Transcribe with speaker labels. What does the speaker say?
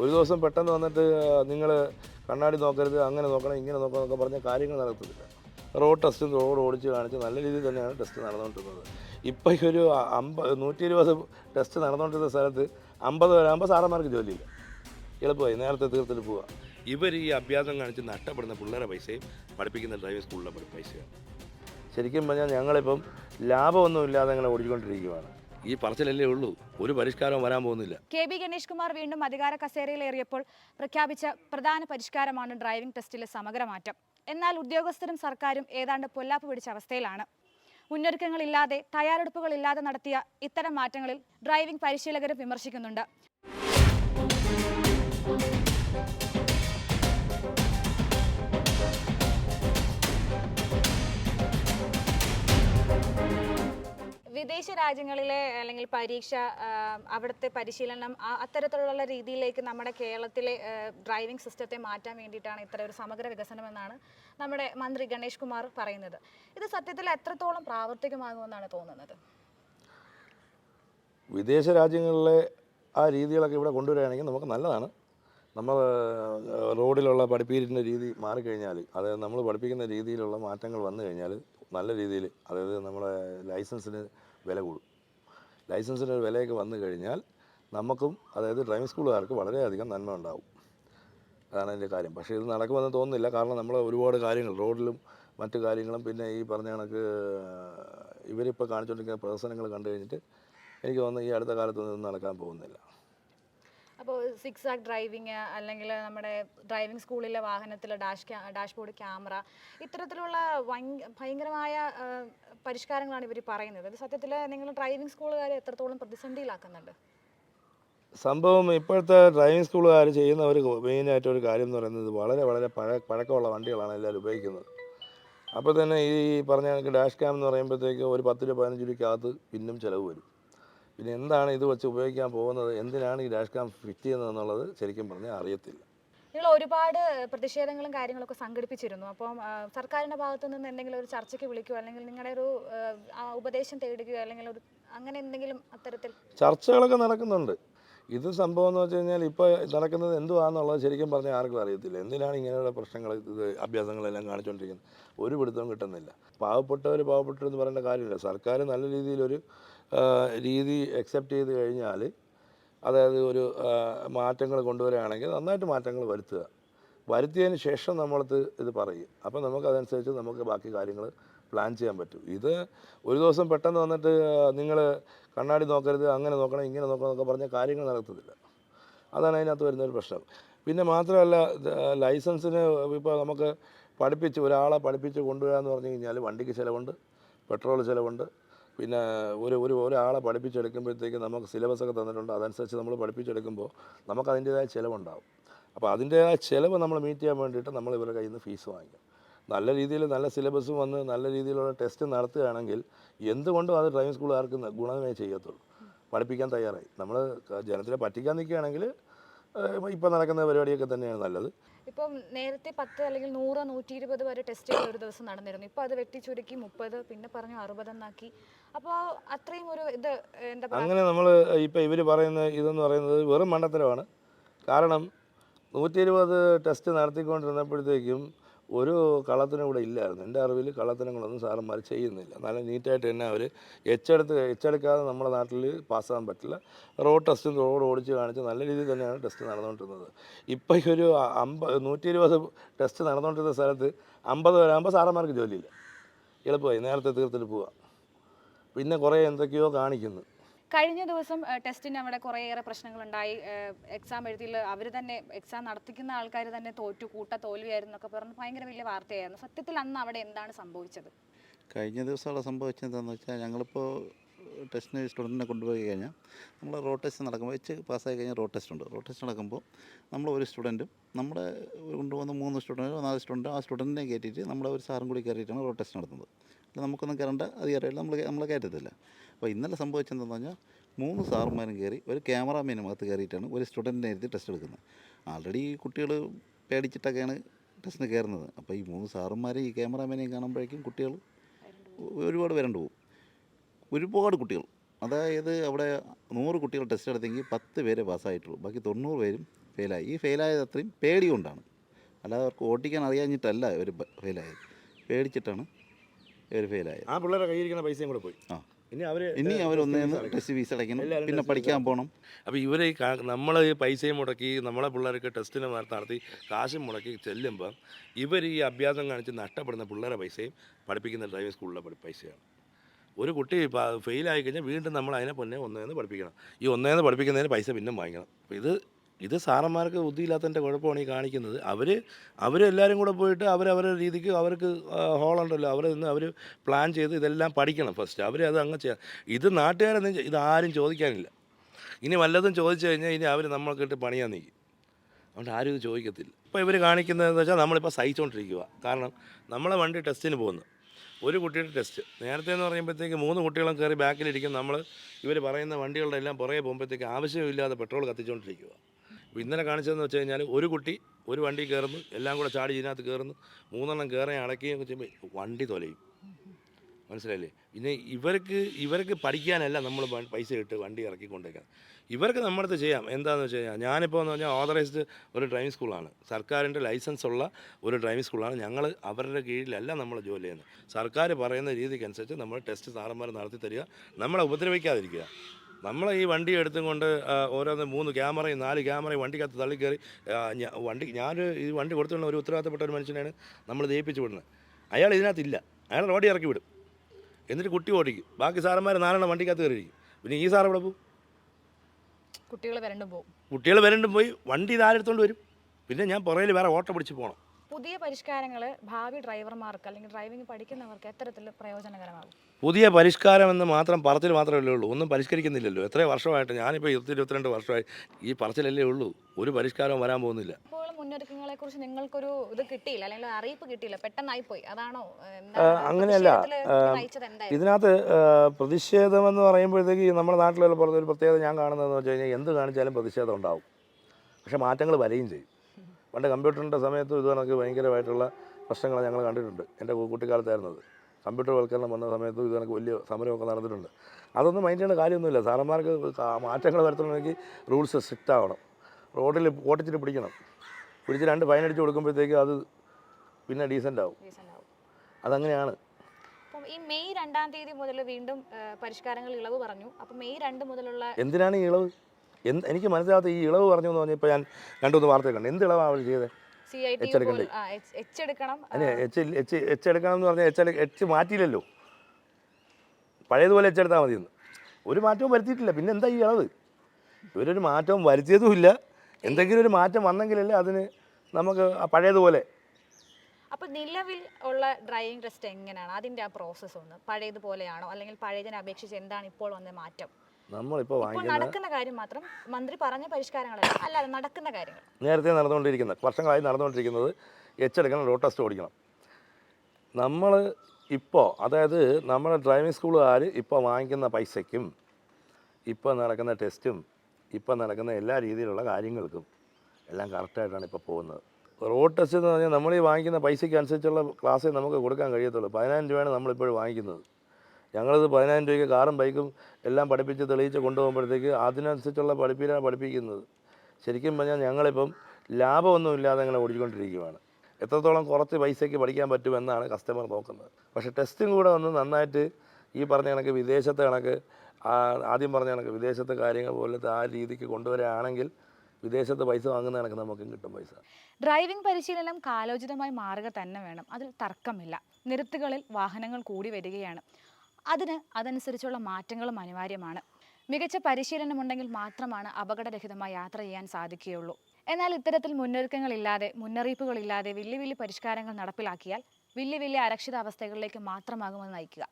Speaker 1: ഒരു ദിവസം പെട്ടെന്ന് വന്നിട്ട് നിങ്ങൾ കണ്ണാടി നോക്കരുത് അങ്ങനെ നോക്കണം ഇങ്ങനെ നോക്കണം എന്നൊക്കെ പറഞ്ഞ കാര്യങ്ങൾ നടക്കത്തില്ല റോഡ് ടെസ്റ്റും റോഡ് ഓടിച്ച് കാണിച്ച് നല്ല രീതിയിൽ തന്നെയാണ് ടെസ്റ്റ് നടന്നുകൊണ്ടിരുന്നത്. ഇപ്പോൾ ഈ ഒരു അമ്പ നൂറ്റി ഇരുപത് ടെസ്റ്റ് നടന്നുകൊണ്ടിരുന്ന സ്ഥലത്ത് അമ്പത് വരാകുമ്പോൾ സാറന്മാർക്ക് ജോലിയില്ല. എളുപ്പമായി നേരത്തെ തീർത്തിട്ട് പോവുക ഇവർ ഈ അഭ്യാസം കാണിച്ച് നഷ്ടപ്പെടുന്ന പിള്ളേരെ പൈസയും പഠിപ്പിക്കുന്ന ഡ്രൈവിംഗ് സ്കൂളിലെ പൈസയാണ് ശരിക്കും പറഞ്ഞാൽ ഞങ്ങളിപ്പം ലാഭമൊന്നും ഇല്ലാതെ ഓടിക്കൊണ്ടിരിക്കുകയാണ് ഈ പറച്ചിലല്ലേ ഉള്ളൂ. ഒരു പരിഷ്കാരവും വരാൻ പോകുന്നില്ല.
Speaker 2: കെ ബി ഗണേഷ് കുമാർ വീണ്ടും അധികാര കസേരയിലേറിയപ്പോൾ പ്രഖ്യാപിച്ച പ്രധാന പരിഷ്കാരമാണ് ഡ്രൈവിംഗ് ടെസ്റ്റിലെ സമഗ്രമാറ്റം എന്നാൽ ഉദ്യോഗസ്ഥരും സർക്കാരും ഏതാണ്ട് പൊല്ലാപ്പ് പിടിച്ച അവസ്ഥയിലാണ്. മുന്നൊരുക്കങ്ങളില്ലാതെ തയ്യാറെടുപ്പുകളില്ലാതെ നടത്തിയ ഇത്തരം മാറ്റങ്ങളിൽ ഡ്രൈവിംഗ് പരിശീലകരും വിമർശിക്കുന്നുണ്ട്. വിദേശ രാജ്യങ്ങളിലെ അല്ലെങ്കിൽ പരീക്ഷ അവിടുത്തെ പരിശീലനം അത്തരത്തിലുള്ള രീതിയിലേക്ക് നമ്മുടെ കേരളത്തിലെ ഡ്രൈവിംഗ് സിസ്റ്റത്തെ മാറ്റാൻ വേണ്ടിയിട്ടാണ് ഇത്ര ഒരു സമഗ്ര വികസനം എന്നാണ് നമ്മുടെ മന്ത്രി ഗണേഷ് കുമാർ പറയുന്നത്. ഇത് സത്യത്തിൽ എത്രത്തോളം പ്രാവർത്തികമാകുമെന്നാണ് തോന്നുന്നത്?
Speaker 1: വിദേശ രാജ്യങ്ങളിലെ ആ രീതികളൊക്കെ ഇവിടെ കൊണ്ടുവരികയാണെങ്കിൽ നമുക്ക് നല്ലതാണ്. നമ്മൾ റോഡിലുള്ള പഠിപ്പീരിന്റെ രീതി മാറിക്കഴിഞ്ഞാൽ അതായത് നമ്മൾ പഠിപ്പിക്കുന്ന രീതിയിലുള്ള മാറ്റങ്ങൾ വന്നു കഴിഞ്ഞാൽ നല്ല രീതിയിൽ അതായത് നമ്മുടെ ലൈസൻസിന് വില കൂടും. ലൈസൻസിന് വിലയൊക്കെ വന്നു കഴിഞ്ഞാൽ നമുക്കും അതായത് ഡ്രൈവിംഗ് സ്കൂളുകാർക്ക് വളരെയധികം നന്മ ഉണ്ടാവും. അതാണ് അതിന്റെ കാര്യം. പക്ഷേ ഇത് നടക്കുമെന്ന് തോന്നുന്നില്ല. കാരണം നമ്മൾ ഒരുപാട് കാര്യങ്ങൾ റോഡിലും മറ്റു കാര്യങ്ങളും പിന്നെ ഈ പറഞ്ഞ കണക്ക് ഇവരിപ്പോൾ കാണിച്ചുകൊണ്ടിരിക്കുന്ന പ്രദർശനങ്ങൾ കണ്ടു കഴിഞ്ഞിട്ട് എനിക്ക് തോന്നുന്നു ഈ അടുത്ത കാലത്തൊന്നും നടക്കാൻ പോകുന്നില്ല.
Speaker 2: അപ്പോൾ സിക്സ് ആക്ക് ഡ്രൈവിങ് അല്ലെങ്കിൽ നമ്മുടെ ഡ്രൈവിംഗ് സ്കൂളിലെ വാഹനത്തിലെ ഡാഷ് ഡാഷ്ബോർഡ് ക്യാമറ ഇത്തരത്തിലുള്ള ഭയങ്കരമായ പരിഷ്കാരങ്ങളാണ് ഇവർ പറയുന്നത്. സത്യത്തിൽ നിങ്ങൾ ഡ്രൈവിംഗ് സ്കൂളുകാരെ എത്രത്തോളം പ്രതിസന്ധിയിലാക്കുന്നുണ്ട്?
Speaker 1: സംഭവം ഇപ്പോഴത്തെ ഡ്രൈവിംഗ് സ്കൂളുകാർ ചെയ്യുന്ന ഒരു മെയിനായിട്ട് ഒരു കാര്യം എന്ന് പറയുന്നത് വളരെ വളരെ പഴ പഴക്കമുള്ള വണ്ടികളാണ് എല്ലാവരും ഉപയോഗിക്കുന്നത്. അപ്പോൾ തന്നെ ഈ പറഞ്ഞ കണക്ക് ഡാഷ് ക്യാം എന്ന് പറയുമ്പോഴത്തേക്ക് ഒരു പത്ത് രൂപ പതിനഞ്ച് രൂപയ്ക്കകത്ത് പിന്നും ചിലവ് വരും. പിന്നെ എന്താണ് ഇത് വെച്ച് ഉപയോഗിക്കാൻ പോകുന്നത്? എന്തിനാണ് ഈ ഡാഷ് കാം ഫിറ്റ് ചെയ്യുന്നത് എന്നുള്ളത് ശരിക്കും പറഞ്ഞാൽ അറിയത്തില്ല.
Speaker 2: നിങ്ങൾ ഒരുപാട് പ്രതിഷേധങ്ങളും കാര്യങ്ങളൊക്കെ സംഘടിപ്പിച്ചിരുന്നു. അപ്പം സർക്കാരിന്റെ സർക്കാരിന്റെ ഭാഗത്തു നിന്ന് എന്തെങ്കിലും ഒരു ചർച്ചയ്ക്ക് വിളിക്കുകയോ അല്ലെങ്കിൽ നിങ്ങളുടെ ഒരു ഉപദേശം തേടുകയോ അല്ലെങ്കിൽ ഒരു അങ്ങനെ എന്തെങ്കിലും അത്തരത്തിൽ
Speaker 1: ചർച്ചകളൊക്കെ നടക്കുന്നുണ്ട്. ഇത് സംഭവം എന്ന് വെച്ച് കഴിഞ്ഞാൽ ഇപ്പോൾ നടക്കുന്നത് എന്തുവാണെന്നുള്ളത് ശരിക്കും പറഞ്ഞാൽ ആർക്കും അറിയത്തില്ല. എന്തിനാണ് ഇങ്ങനെയുള്ള പ്രശ്നങ്ങൾ ഇത് അഭ്യാസങ്ങളെല്ലാം കാണിച്ചുകൊണ്ടിരിക്കുന്നത് ഒരു പിടുത്തവും കിട്ടുന്നില്ല. പാവപ്പെട്ടവർ പാവപ്പെട്ടവരെന്ന് പറയേണ്ട കാര്യമില്ല. സർക്കാർ നല്ല രീതിയിലൊരു രീതി അക്സെപ്റ്റ് ചെയ്ത് കഴിഞ്ഞാൽ അതായത് ഒരു മാറ്റങ്ങൾ കൊണ്ടുവരികയാണെങ്കിൽ നന്നായിട്ട് മാറ്റങ്ങൾ വരുത്തുക. വരുത്തിയതിന് ശേഷം നമ്മളത് ഇത് പറയും. അപ്പോൾ നമുക്കതനുസരിച്ച് നമുക്ക് ബാക്കി കാര്യങ്ങൾ പ്ലാൻ ചെയ്യാൻ പറ്റും. ഇത് ഒരു ദിവസം പെട്ടെന്ന് വന്നിട്ട് നിങ്ങൾ കണ്ണാടി നോക്കരുത് അങ്ങനെ നോക്കണം ഇങ്ങനെ നോക്കണം എന്നൊക്കെ പറഞ്ഞ കാര്യങ്ങൾ നടത്തത്തില്ല അതാണ് അതിനകത്ത് വരുന്നൊരു പ്രശ്നം. പിന്നെ മാത്രമല്ല ലൈസൻസിന് ഇപ്പോൾ നമുക്ക് പഠിപ്പിച്ച് ഒരാളെ പഠിപ്പിച്ച് കൊണ്ടുവരിക എന്ന് പറഞ്ഞു കഴിഞ്ഞാൽ വണ്ടിക്ക് ചിലവുണ്ട് പെട്രോൾ ചിലവുണ്ട്. പിന്നെ ഒരു ഒരു ഒരാളെ പഠിപ്പിച്ചെടുക്കുമ്പോഴത്തേക്ക് നമുക്ക് സിലബസ് ഒക്കെ തന്നിട്ടുണ്ട്. അതനുസരിച്ച് നമ്മൾ പഠിപ്പിച്ചെടുക്കുമ്പോൾ നമുക്ക് അതിന്റേതായ ചിലവുണ്ടാവും. അപ്പോൾ അതിന്റേതായ ചിലവ് നമ്മൾ മീറ്റ് ചെയ്യാൻ വേണ്ടിയിട്ട് നമ്മൾ ഇവരുടെ കയ്യിൽ നിന്ന് ഫീസ് വാങ്ങിക്കും. നല്ല രീതിയിൽ നല്ല സിലബസ് വന്ന് നല്ല രീതിയിലുള്ള ടെസ്റ്റ് നടത്തുകയാണെങ്കിൽ എന്തുകൊണ്ടും അത് ഡ്രൈവിംഗ് സ്കൂളുകാർക്ക് ആർക്കും ഗുണമേ ചെയ്യത്തുള്ളൂ. പഠിപ്പിക്കാൻ തയ്യാറായി. നമ്മൾ ജനത്തിനെ പറ്റിക്കാൻ നിൽക്കുകയാണെങ്കിൽ ഇപ്പം നടക്കുന്ന പരിപാടിയൊക്കെ തന്നെയാണ് നല്ലത്.
Speaker 2: ഇപ്പം നേരത്തെ പത്ത് അല്ലെങ്കിൽ നൂറ് നൂറ്റി ഇരുപത് വരെ ടെസ്റ്റുകൾ ഒരു ദിവസം നടന്നിരുന്നു. ഇപ്പോൾ അത് വെട്ടി ചുരുക്കി മുപ്പത് പിന്നെ പറഞ്ഞു അറുപതെന്നാക്കി അപ്പോൾ അത്രയും ഒരു ഇത് എന്താ
Speaker 1: അങ്ങനെ നമ്മൾ ഇപ്പോൾ ഇവർ പറയുന്ന ഇതെന്ന് പറയുന്നത് വെറും മണ്ടത്തരമാണ്. കാരണം നൂറ്റി ഇരുപത് ടെസ്റ്റ് നടത്തിക്കൊണ്ടിരുന്നപ്പോഴത്തേക്കും ഒരു കള്ളത്തിനും ഇവിടെ ഇല്ലായിരുന്നു. എന്റെ അറിവിൽ കള്ളത്തിനങ്ങളൊന്നും സാറന്മാർ ചെയ്യുന്നില്ല. നല്ല നീറ്റായിട്ട് തന്നെ അവർ എച്ചെടുത്ത് എച്ചെടുക്കാതെ നമ്മുടെ നാട്ടിൽ പാസ്സാകാൻ പറ്റില്ല. റോഡ് ടെസ്റ്റും റോഡ് ഓടിച്ച് കാണിച്ച് നല്ല രീതിയിൽ തന്നെയാണ് ടെസ്റ്റ് നടന്നുകൊണ്ടിരുന്നത്. ഇപ്പോൾ ഈ ഒരു അമ്പ നൂറ്റി ഇരുപത് ടെസ്റ്റ് നടന്നുകൊണ്ടിരുന്ന സ്ഥലത്ത് അമ്പത് വരാകുമ്പോൾ സാറന്മാർക്ക് ജോലിയില്ല. എളുപ്പമായി. നേരത്തെ തീർത്തിട്ട് പോവുക പിന്നെ കുറേ എന്തൊക്കെയോ കാണിക്കുന്നു.
Speaker 2: കഴിഞ്ഞ ദിവസം ടെസ്റ്റിന് അവിടെ കുറേയേറെ പ്രശ്നങ്ങളുണ്ടായി. എക്സാം എഴുതിയിൽ അവർ തന്നെ എക്സാം നടത്തിക്കുന്ന ആൾക്കാർ തന്നെ തോറ്റു കൂട്ട തോൽവിയായിരുന്നു എന്നൊക്കെ പറഞ്ഞ് ഭയങ്കര വലിയ വാർത്തയായിരുന്നു. സത്യത്തിൽ അന്ന് അവിടെ എന്താണ് സംഭവിച്ചത്?
Speaker 3: കഴിഞ്ഞ ദിവസമുള്ള സംഭവിച്ചത് എന്താണെന്ന് വെച്ചാൽ ഞങ്ങളിപ്പോൾ ടെസ്റ്റിന് സ്റ്റുഡന്റിനെ കൊണ്ടുപോയി കഴിഞ്ഞാൽ നമ്മൾ റോഡ് ടെസ്റ്റ് നടക്കുമ്പോൾ വെച്ച് പാസ്സായി കഴിഞ്ഞാൽ റോഡ് ടെസ്റ്റ് ഉണ്ട്. റോഡ് ടെസ്റ്റ് നടക്കുമ്പോൾ നമ്മൾ ഒരു സ്റ്റുഡന്റും നമ്മുടെ കൊണ്ടുപോകുന്ന മൂന്ന് സ്റ്റുഡന്റോ നാല് സ്റ്റുഡന്റോ ആ സ്റ്റുഡന്റിനെ കയറ്റിയിട്ട് നമ്മളെ ഒരു സാറും കൂടി കയറിയിട്ടാണ് റോഡ് ടെസ്റ്റ് നടത്തുന്നത്. നമുക്കൊന്നും കയറേണ്ട കയറിയില്ല നമ്മൾ നമ്മൾ കയറ്റത്തില്ല. അപ്പോൾ ഇന്നലെ സംഭവിച്ചതെന്ന് പറഞ്ഞാൽ മൂന്ന് സാറുമാരും കയറി ഒരു ക്യാമറാമാനും അകത്ത് കയറിയിട്ടാണ് ഒരു സ്റ്റുഡന്റിനെ ഇരുത്തി ടെസ്റ്റ് എടുക്കുന്നത്. ആൾറെഡി ഈ കുട്ടികൾ പേടിച്ചിട്ടൊക്കെയാണ് ടെസ്റ്റിന് കയറുന്നത്. അപ്പോൾ ഈ മൂന്ന് സാറുമാരെയും ഈ ക്യാമറാമാനെയും കാണുമ്പോഴേക്കും കുട്ടികൾ ഒരുപാട് പേരുണ്ട് പോകും. ഒരുപാട് കുട്ടികൾ. അതായത് അവിടെ നൂറ് കുട്ടികൾ ടെസ്റ്റ് എടുത്തെങ്കിൽ പത്ത് പേരെ പാസ്സായിട്ടുള്ളൂ. ബാക്കി തൊണ്ണൂറ് പേരും ഫെയിലായി. ഈ ഫെയിലായത് അത്രയും പേടി കൊണ്ടാണ് അല്ലാതെ അവർക്ക് ഓട്ടിക്കാൻ അറിയാഞ്ഞിട്ടല്ല ഒരു ഫെയിലായത്. പേടിച്ചിട്ടാണ് ഇവർ ഫെയിലായത്
Speaker 1: ആ പിള്ളേരെ കയ്യിരിക്കുന്ന പൈസയും കൂടെ പോയി.
Speaker 3: ആ.
Speaker 1: ഇനി അവർ
Speaker 3: ഇനി ടെസ്റ്റ് ഫീസ് അടയ്ക്കണം. പിന്നെ പഠിക്കാൻ പോകണം
Speaker 1: അപ്പോൾ ഇവരെ ഈ നമ്മൾ ഈ പൈസയും മുടക്കി നമ്മളെ പിള്ളേർക്ക് ടെസ്റ്റിന് നടത്തി കാശും മുടക്കി ചെല്ലുമ്പോൾ ഇവർ ഈ അഭ്യാസം കാണിച്ച് നഷ്ടപ്പെടുന്ന പിള്ളേരെ പൈസയും പഠിപ്പിക്കുന്ന ഡ്രൈവിംഗ് സ്കൂളിലെ പൈസയാണ്. ഒരു കുട്ടി ഫെയിലായി കഴിഞ്ഞാൽ വീണ്ടും നമ്മൾ അതിനെ പൊന്നെ ഒന്നേന്ന് പഠിപ്പിക്കണം. ഈ ഒന്നേന്ന് പഠിപ്പിക്കുന്നതിന് പൈസ പിന്നെ വാങ്ങിക്കണം. അപ്പോൾ ഇത് ഇത് സാറന്മാർക്ക് ബുദ്ധിയില്ലാത്തതിന്റെ കുഴപ്പമാണ് ഈ കാണിക്കുന്നത്. അവർ അവരെല്ലാവരും കൂടെ പോയിട്ട് അവരവരുടെ രീതിക്ക് അവർക്ക് ഹോളുണ്ടല്ലോ അവരെ നിന്ന് അവർ പ്ലാൻ ചെയ്ത് ഇതെല്ലാം പഠിക്കണം ഫസ്റ്റ് അവർ അത് അങ്ങ് ചെയ്യാം. ഇത് നാട്ടുകാരെന്ന് ഇത് ആരും ചോദിക്കാനില്ല. ഇനി വല്ലതും ചോദിച്ചു കഴിഞ്ഞാൽ ഇനി അവർ നമ്മൾക്കിട്ട് പണിയാൻ നീക്കും. അതുകൊണ്ട് ആരും ഇത് ചോദിക്കത്തില്ല. ഇപ്പോൾ ഇവർ കാണിക്കുന്നതെന്ന് വെച്ചാൽ നമ്മളിപ്പോൾ സഹിച്ചുകൊണ്ടിരിക്കുക കാരണം നമ്മളെ വണ്ടി ടെസ്റ്റിന് പോകുന്നു. ഒരു കുട്ടിയുടെ ടെസ്റ്റ്. നേരത്തെ എന്ന് പറയുമ്പോഴത്തേക്ക് മൂന്ന് കുട്ടികളും കയറി ബാക്കിലിരിക്കും നമ്മൾ ഇവർ പറയുന്ന വണ്ടികളുടെ എല്ലാം പുറകെ പോകുമ്പോഴത്തേക്ക് ആവശ്യമില്ലാതെ പെട്രോൾ കത്തിച്ചുകൊണ്ടിരിക്കുക അപ്പോൾ ഇന്നലെ കാണിച്ചതെന്ന് വെച്ച് കഴിഞ്ഞാൽ ഒരു കുട്ടി ഒരു വണ്ടി കയറുന്നു എല്ലാം കൂടെ ചാടി ഇതിനകത്ത് കയറുന്നു മൂന്നെണ്ണം കയറി അടയ്ക്കുകയും ചെയ്യുമ്പോൾ വണ്ടി തൊലയും. മനസ്സിലായില്ലേ? പിന്നെ ഇവർക്ക് ഇവർക്ക് പഠിക്കാനല്ല നമ്മൾ പൈസ ഇട്ട് വണ്ടി ഇറക്കി കൊണ്ടേക്കുന്നത് ഇവർക്ക് നമ്മുടെ ചെയ്യാം. എന്താണെന്ന് വെച്ച് കഴിഞ്ഞാൽ ഞാനിപ്പോൾ എന്ന് പറഞ്ഞാൽ ഓതറൈസ്ഡ് ഒരു ഡ്രൈവിംഗ് സ്കൂളാണ് സർക്കാരിന്റെ ലൈസൻസ് ഉള്ള ഒരു ഡ്രൈവിംഗ് സ്കൂളാണ് ഞങ്ങൾ അവരുടെ കീഴിലല്ല നമ്മൾ ജോലി ചെയ്യുന്നത്. സർക്കാർ പറയുന്ന രീതിക്കനുസരിച്ച് നമ്മൾ ടെസ്റ്റ് സാറന്മാർ നടത്തി തരിക. നമ്മളെ ഉപദ്രവിക്കാതിരിക്കുക. നമ്മളെ ഈ വണ്ടി എടുത്തും കൊണ്ട് ഓരോന്ന് മൂന്ന് ക്യാമറയും നാല് ക്യാമറയും വണ്ടിക്കകത്ത് തള്ളിക്കയറി വണ്ടി ഞാൻ ഈ വണ്ടി കൊടുത്തുള്ള ഒരു ഉത്തരവാദിത്തപ്പെട്ട ഒരു മനുഷ്യനാണ് നമ്മൾ ജയിപ്പിച്ചു വിടുന്നത്. അയാൾ ഇതിനകത്തില്ല. അയാൾ റോഡിൽ ഇറക്കി വിടും. എന്നിട്ട് കുട്ടി ഓടിക്കും. ബാക്കി സാറന്മാർ നാലെണ്ണം വണ്ടിക്കകത്ത് കയറിയിരിക്കും. പിന്നെ ഈ സാർ പോകും.
Speaker 2: കുട്ടികൾ വരണ്ടും പോകും
Speaker 1: കുട്ടികൾ വരണ്ടും പോയി വണ്ടി ഇതാരെടുത്തോണ്ട് വരും. പിന്നെ ഞാൻ പുറകിൽ വേറെ ഓട്ടം പിടിച്ച് പോകണം
Speaker 2: പുതിയ പരിഷ്കാരങ്ങൾ ഭാവി ഡ്രൈവർമാർക്ക് അല്ലെങ്കിൽ ഡ്രൈവിംഗ് പഠിക്കുന്നവർക്ക് എത്തരത്തിൽ പ്രയോജനകരമാകും?
Speaker 1: പുതിയ പരിഷ്കാരം എന്ന് മാത്രം പറച്ചിൽ മാത്രമേ ഉള്ളൂ. ഒന്നും പരിഷ്കരിക്കുന്നില്ലല്ലോ. എത്ര വർഷമായിട്ട് ഞാനിപ്പോൾ ഇരുപത്തി ഇരുപത്തിരണ്ട് വർഷമായി ഈ പറച്ചിലല്ലേ ഉള്ളൂ. ഒരു പരിഷ്കാരവും വരാൻ പോകുന്നില്ല.
Speaker 2: മുന്നൊരുക്കങ്ങളെ കുറിച്ച് നിങ്ങൾക്കൊരു ഇത് കിട്ടിയില്ല. അല്ലെങ്കിൽ അറിയിപ്പ് കിട്ടിയില്ല. പെട്ടെന്നായി പോയി അതാണോ
Speaker 1: അങ്ങനെയല്ല. ഇതിനകത്ത് പ്രതിഷേധം എന്ന് പറയുമ്പോഴത്തേക്ക് നമ്മുടെ നാട്ടിലുള്ള ഒരു പ്രത്യേകത ഞാൻ കാണുന്നതെന്ന് വെച്ച് കഴിഞ്ഞാൽ എന്ത് കാണിച്ചാലും പ്രതിഷേധം ഉണ്ടാവും. പക്ഷെ മാറ്റങ്ങൾ വരികയും ചെയ്യും. പണ്ട് കമ്പ്യൂട്ടറിന്റെ സമയത്തും ഇത് കണക്ക് ഭയങ്കരമായിട്ടുള്ള പ്രശ്നങ്ങൾ ഞങ്ങൾ കണ്ടിട്ടുണ്ട്. എന്റെ കുട്ടിക്കാലത്തായിരുന്നത് കമ്പ്യൂട്ടർ വൽക്കരണം വന്ന സമയത്തും ഇത് കണക്ക് വലിയ സമരമൊക്കെ നടന്നിട്ടുണ്ട്. അതൊന്നും മൈൻഡ് ചെയ്യേണ്ട കാര്യമൊന്നുമില്ല. സാറന്മാർക്ക് മാറ്റങ്ങൾ വരുത്തണമെങ്കിൽ റൂൾസ് സ്ട്രിക്റ്റ് ആവണം. റോഡിൽ ഓട്ടിച്ചിട്ട് പിടിക്കണം. പിടിച്ച് രണ്ട് ഫൈൻ അടിച്ച് കൊടുക്കുമ്പോഴത്തേക്ക് അത് പിന്നെ ഡീസന്റ് ആവും. അതങ്ങനെയാണ്.
Speaker 2: ഈ മെയ് രണ്ടാം തീയതി മുതൽ വീണ്ടും പരിഷ്കാരങ്ങൾ ഇളവ് പറഞ്ഞു. അപ്പോൾ മെയ് രണ്ട് മുതലുള്ള
Speaker 1: എന്തിനാണ് ഈ ഇളവ്? എന്ത് എനിക്ക് മനസ്സിലാകാത്ത ഈ ഇളവ് പറഞ്ഞു എന്ന് പറഞ്ഞപ്പോൾ ഞാൻ രണ്ടു മൂന്ന് വാർത്ത കണ്ടു. എന്ത് ഇളവാണ് അവർ ചെയ്തത് എച്ച് എടുക്കണ്ടേ?
Speaker 2: എച്ച്
Speaker 1: എച്ച് എച്ച് എച്ച് എടുക്കണം. എന്ന് പറഞ്ഞാൽ എച്ച് എച്ച് മാറ്റിയില്ലല്ലോ. പഴയതുപോലെ എച്ച് എടുത്താൽ മതിയെന്ന്. ഒരു മാറ്റവും വരുത്തിയിട്ടില്ല. പിന്നെ എന്താ ഈ ഇളവ്? ഇവരൊരു മാറ്റവും വരുത്തിയതുമില്ല. എന്തെങ്കിലും ഒരു മാറ്റം വന്നെങ്കിലല്ലേ അതിന് നമുക്ക് പഴയതുപോലെ.
Speaker 2: അപ്പൊ നിലവിൽ ഉള്ള ഡ്രൈവിംഗ് ടെസ്റ്റ് എങ്ങനെയാണ്? അതിന്റെ ആ പ്രോസസ്സ് ഒന്ന്. പഴയതുപോലെയാണോ? അല്ലെങ്കിൽ പഴയതിനെ അപേക്ഷിച്ച് എന്താണ് ഇപ്പോൾ വന്ന മാറ്റം?
Speaker 1: നമ്മളിപ്പോൾ
Speaker 2: നടക്കുന്ന കാര്യം മാത്രം മന്ത്രി പറഞ്ഞ പരിഷ്കാരങ്ങളല്ല അല്ലാതെ നടക്കുന്ന കാര്യങ്ങൾ.
Speaker 1: നേരത്തെ നടന്നുകൊണ്ടിരിക്കുന്ന വർഷങ്ങളായി നടന്നുകൊണ്ടിരിക്കുന്നത് എച്ച് എടുക്കണം റോഡ് ടെസ്റ്റ് ഓടിക്കണം. നമ്മൾ ഇപ്പോൾ അതായത് നമ്മുടെ ഡ്രൈവിംഗ് സ്കൂളുകാർ ഇപ്പോൾ വാങ്ങിക്കുന്ന പൈസയ്ക്കും ഇപ്പോൾ നടക്കുന്ന ടെസ്റ്റും ഇപ്പോൾ നടക്കുന്ന എല്ലാ രീതിയിലുള്ള കാര്യങ്ങൾക്കും എല്ലാം കറക്റ്റായിട്ടാണ് ഇപ്പോൾ പോകുന്നത്. റോഡ് ടെസ്റ്റ് എന്ന് പറഞ്ഞാൽ നമ്മൾ ഈ വാങ്ങിക്കുന്ന പൈസയ്ക്ക് അനുസരിച്ചുള്ള ക്ലാസ്സേ നമുക്ക് കൊടുക്കാൻ കഴിയത്തുള്ളൂ. പതിനായിരം രൂപയാണ് നമ്മളിപ്പോഴും വാങ്ങിക്കുന്നത്. ഞങ്ങളിത് പതിനായിരം രൂപയ്ക്ക് കാറും ബൈക്കും എല്ലാം പഠിപ്പിച്ച് തെളിയിച്ച് കൊണ്ടുപോകുമ്പോഴത്തേക്ക് അതിനനുസരിച്ചുള്ള പഠിപ്പിലാണ് പഠിപ്പിക്കുന്നത്. ശരിക്കും പറഞ്ഞാൽ ഞങ്ങളിപ്പം ലാഭമൊന്നും ഇല്ലാതെ ഇങ്ങനെ ഓടിക്കൊണ്ടിരിക്കുകയാണ് എത്രത്തോളം കുറച്ച് പൈസയ്ക്ക് പഠിക്കാൻ പറ്റുമെന്നാണ് കസ്റ്റമർ നോക്കുന്നത്. പക്ഷേ ടെസ്റ്റും കൂടെ ഒന്ന് നന്നായിട്ട് ഈ പറഞ്ഞ കണക്ക് വിദേശത്തെ കണക്ക് ആദ്യം പറഞ്ഞ കണക്ക് വിദേശത്തെ കാര്യങ്ങൾ പോലത്തെ ആ രീതിക്ക് കൊണ്ടുവരികയാണെങ്കിൽ വിദേശത്ത് പൈസ വാങ്ങുന്ന കണക്ക് നമുക്കും കിട്ടും പൈസ.
Speaker 2: ഡ്രൈവിംഗ് പരിശീലനം കാലോചിതമായി മാറുക തന്നെ വേണം. അതിൽ തർക്കമില്ല. നിരത്തുകളിൽ വാഹനങ്ങൾ കൂടി വരികയാണ്. അതിന് അതനുസരിച്ചുള്ള മാറ്റങ്ങളും അനിവാര്യമാണ്. മികച്ച പരിശീലനമുണ്ടെങ്കിൽ മാത്രമാണ് അപകടരഹിതമായി യാത്ര ചെയ്യാൻ സാധിക്കുകയുള്ളൂ. എന്നാൽ ഇത്തരത്തിൽ മുന്നൊരുക്കങ്ങളില്ലാതെ മുന്നറിയിപ്പുകളില്ലാതെ വലിയ വലിയ പരിഷ്കാരങ്ങൾ നടപ്പിലാക്കിയാൽ വലിയ വലിയ അരക്ഷിതാവസ്ഥകളിലേക്ക് മാത്രമാകുമെന്ന് നയിക്കുക.